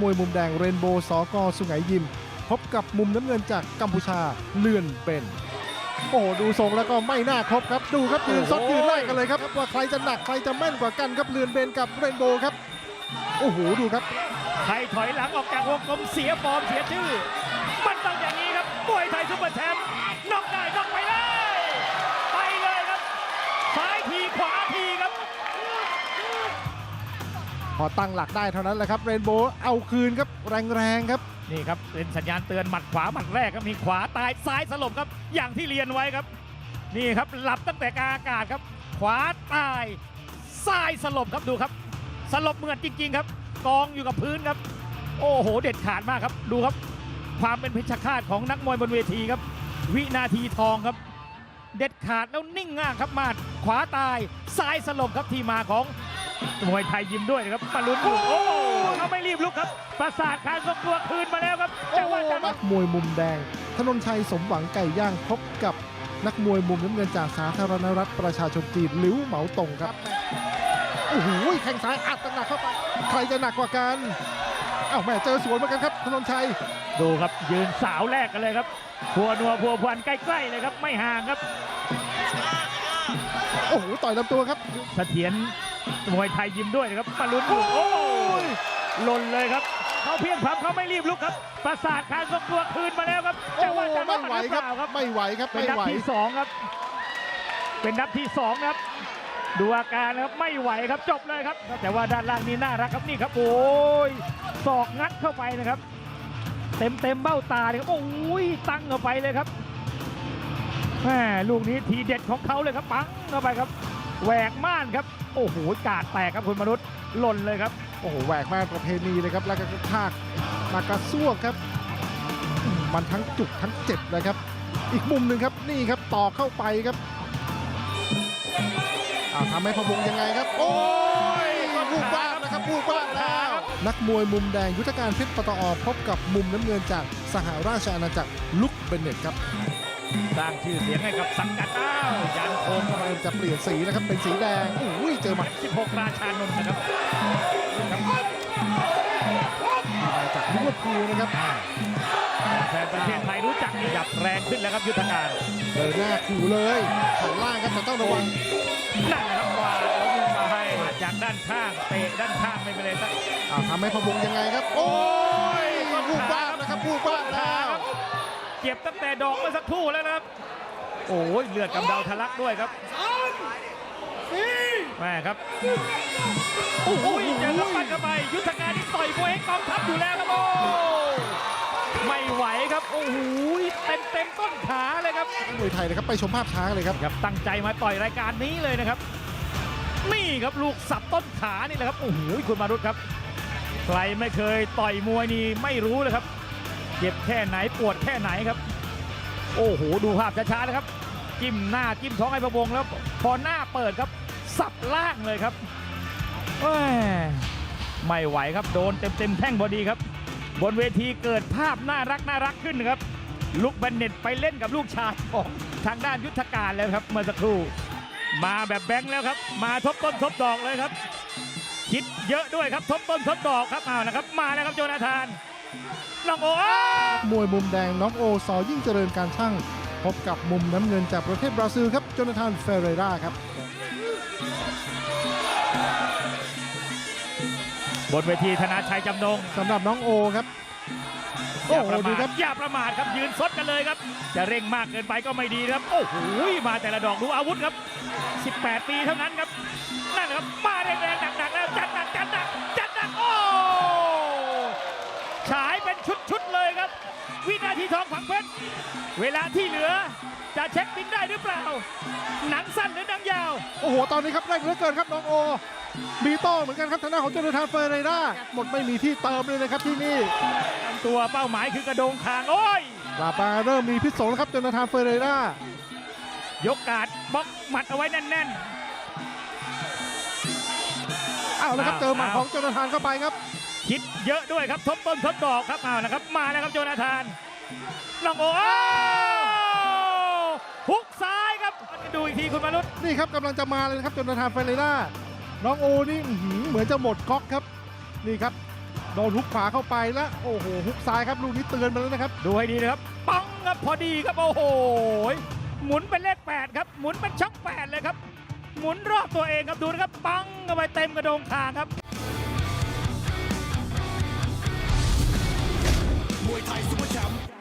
มวยมุมแดงเรนโบว์สกสุไหงยิม พบกับมุมน้ำเงินจากกัมพูชาเลื่อนเป็น โอ้โหดูทรงแล้วก็ไม่น่าครบครับ ดูครับยืนซดโอ้โหยืนไล่กันเลยครับว่าใครจะหนักใครจะแม่นกว่ากันครับเลื่อนเบนกับเรนโบว์ครับ โอ้โหดูครับ ใครถอยหลังออกจากวงกลมเสียฟอร์มเสียชื่อ มันต้องอย่างนี้ครับมวยไทยซุปเปอร์แชมป์น็อกได้ พอตั้งหลักได้เท่านั้นแหละครับเรนโบว์เอาคืนครับแรงๆครับ นี่ครับเป็นสัญญาณเตือนหมัดขวาหมัดแรกครับมีขวาตายซ้ายสลบครับ อย่างที่เรียนไว้ครับ นี่ครับหลับตั้งแต่กลางอากาศครับ ขวาตายซ้ายสลบครับดูครับ สลบเหมือนจริง ๆ ครับ กองอยู่กับพื้นครับ โอ้โห เด็ดขาดมากครับ ดูครับ ความเป็นเพชฌฆาตของนักมวยบนเวทีครับ วินาทีทองครับ เด็ดขาดแล้วนิ่งง่างครับมาดขวาตายซ้ายสลบครับที่มาของ มวยไทยยิมด้วยนะครับมาลุ้นดูโอ้โหเขาไม่รีบลุกครับ ประสาทการทรงตัวคืนมาแล้วครับแต่ว่าจะนักมวยมุมแดงธนนชัยสมหวังไก่ย่างพบกับนักมวยมุมน้ำเงินจากสาธารณรัฐประชาชนจีนหลิวเหมาตงครับ โอ้โหแข้งซ้ายอัดหนักเข้าไป ใครจะหนักกว่ากัน เอ้าแม่เจอสวนเหมือนกันครับธนนชัย ดูครับยืนสาวแรกกันเลยครับพัวนัวพัวพันใกล้ๆเลยครับ ไม่ห่างครับโอ้โห ต่อยลำตัวครับ เสถียร มวยไทยยิมด้วยนะครับมาลุ้นดูโอ้ยหล่นเลยครับเขาเพียงพร้ำเขาไม่รีบลุกครับ ประสาทการทรงตัวคืนมาแล้วครับโอ้แต่ว่าจะไม่ไหวรือครับเปล่าครับไม่ไหวครับเป็นไม่นับไหวที่สองครับ เป็นนับที่สองนะครับดูอาการนะครับไม่ไหวครับจบเลยครับ แต่ว่าด้านล่างนี่น่ารักครับนี่ครับโอ้ยศอกงัดเข้าไปนะครับ เต็มเต็มๆเบ้าตาเลยครับโอ้ยตั้งเข้าไปเลยครับแหมลูกนี้ทีเด็ดของเขาเลยครับปังเข้าไปครับแหวกม่านครับ โอ้โหกาดแตกครับคุณมนุษย์หล่นเลยครับ โอ้โหแหวกมากประเพณีเลยครับ แล้วก็กระชากมากระซวกครับ มันทั้งจุกทั้งเจ็บเลยครับ อีกมุมหนึ่งครับนี่ครับต่อเข้าไปครับอ้าวทำให้พะวงยังไงครับ โอ้ยวูบบ้างนะครับวูบบ้างแล้วนักมวยมุมแดงยุทธการเพชรปตอพบกับมุมน้ำเงินจากสหราชอาณาจักรลุกเบนเน็ตครับ สร้างชื่อเสียงให้กับสังกัดอ้าวยันโคมเข้าไปเริ่มจะเปลี่ยนสีนะครับ เป็นสีแดงอุ้ยเจอหมัด16 ราชานนท์นะครับมาจากลิเวอร์พูลนะครับแฟนประเทศไทยรู้จักนี่หยับแรงขึ้นแล้วครับยุทธการเดินหน้าขู่เลยข้างล่างครับแต่ต้องระวังนั่นแหละครับวางแล้วยิงมาให้จากด้านข้างเตะด้านข้างไม่เป็นไรสักอ้าวทำให้พะวงยังไงครับ โอ้ยวูบบ้างนะครับวูบบ้างแล้วเจ็บตั้งแต่ดอกเมื่อสักครู่แล้วนะครับ โอ้ยเลือดกำเดาทะลักด้วยครับแม่ครับ โอ้โหเจอกับปั้นเข้าไป ยุทธการที่ต่อยมวยให้กองทัพอยู่แล้วครับโอ้ไม่ไหวครับ โอ้โหเต็มเต็มๆต้นขาเลยครับมวยไทยนะครับไปชมภาพช้ากันเลยครับครับ ตั้งใจมาต่อยรายการนี้เลยนะครับ นี่ครับลูกสับต้นขานี่แหละครับ โอ้โหคุณมารุตครับ ใครไม่เคยต่อยมวยนี่ไม่รู้เลยครับ เจ็บแค่ไหนปวดแค่ไหนครับ โอ้โห ดูภาพช้าๆนะครับ จิ้มหน้าจิ้มท้องไอ้ประวงแล้ว พอหน้าเปิดครับ สับล่างเลยครับไม่ไหวครับ โดนเต็มๆแท่งพอดีครับ บนเวทีเกิดภาพน่ารักน่ารักขึ้นครับ ลุกบันเน็ตไปเล่นกับลูกชายของทางด้านยุทธการแล้วครับเมื่อสักครู่ มาแบบแบงค์แล้วครับ มาทบต้นทบดอกเลยครับ คิดเยอะด้วยครับทบต้นทบดอกครับเอานะครับ มาแล้วครับโจนาธาน ลองโอ้อ้าวมวยมุมแดงน้องโอซอยิ่งเจริญการช่าง พบกับมุมน้ำเงินจากประเทศบราซิลครับโจนาธานเฟเรราครับ บนเวทีธนาชัยจำนงสำหรับน้องโอครับอโอ้ย่าโหประดูมาครัทบอย่าประมาทครับยืนซดกันเลยครับ จะเร่งมากเกินไปก็ไม่ดีครับ โอ้โหมาแต่ละดอกดูอาวุธครับ 18 ปีเท่านั้นครับนั่นแหละครับมาแรงๆหนักๆแล้วจัดหนักจัดหนักจัดหนักโอ้ฉายเป็นชุดๆเลยครับ วินาทีทองฝังเพชร เวลาที่เหลือจะเช็คบินได้หรือเปล่า หนังสั้นหรือหนังยาว โอ้โห ตอนนี้ครับแรงเหลือเกินครับน้องโอ มีโต้เหมือนกันครับทางด้านของโจนาธานเฟเรราหมดไม่มีที่เติมเลยนะครับที่นี่ตัวเป้าหมายคือกระโดงคางโอ้ยลาปาเริ่มมีพิษสงแล้วครับโจนาธานเฟเรรายกการ์ดบล็อกหมัดเอาไว้แน่นอ้าวแล้วครับอ้าวเจอหมัดอ้าวของโจนาธานเข้าไปครับๆคิดเยอะด้วยครับทบต้นทบดอกครับเอานะครับ มาแล้วครับโจนาธานลองโอ้อ้าวหุกซ้ายครับดูอีกที คุณมนุษย์นี่ครับกำลังจะมาเลยนะครับโจนาธานเฟเรราน้องโอนี่อื้อหือเหมือนจะหมดก๊อกครับ นี่ครับโดนฮุกขวาเข้าไปแล้วโอ้โหฮุกซ้ายครับลูกนี้เตือนมาแล้วนะครับดูให้ดีนะครับปังครับพอดีครับโอ้โหหมุนเป็นเลข8ครับหมุนเป็นช่อง8เลยครับหมุนรอบตัวเองครับดูนะครับปังเข้าไปเต็มกระโดงคางครับมวยไทยซุปเปอร์แชมป์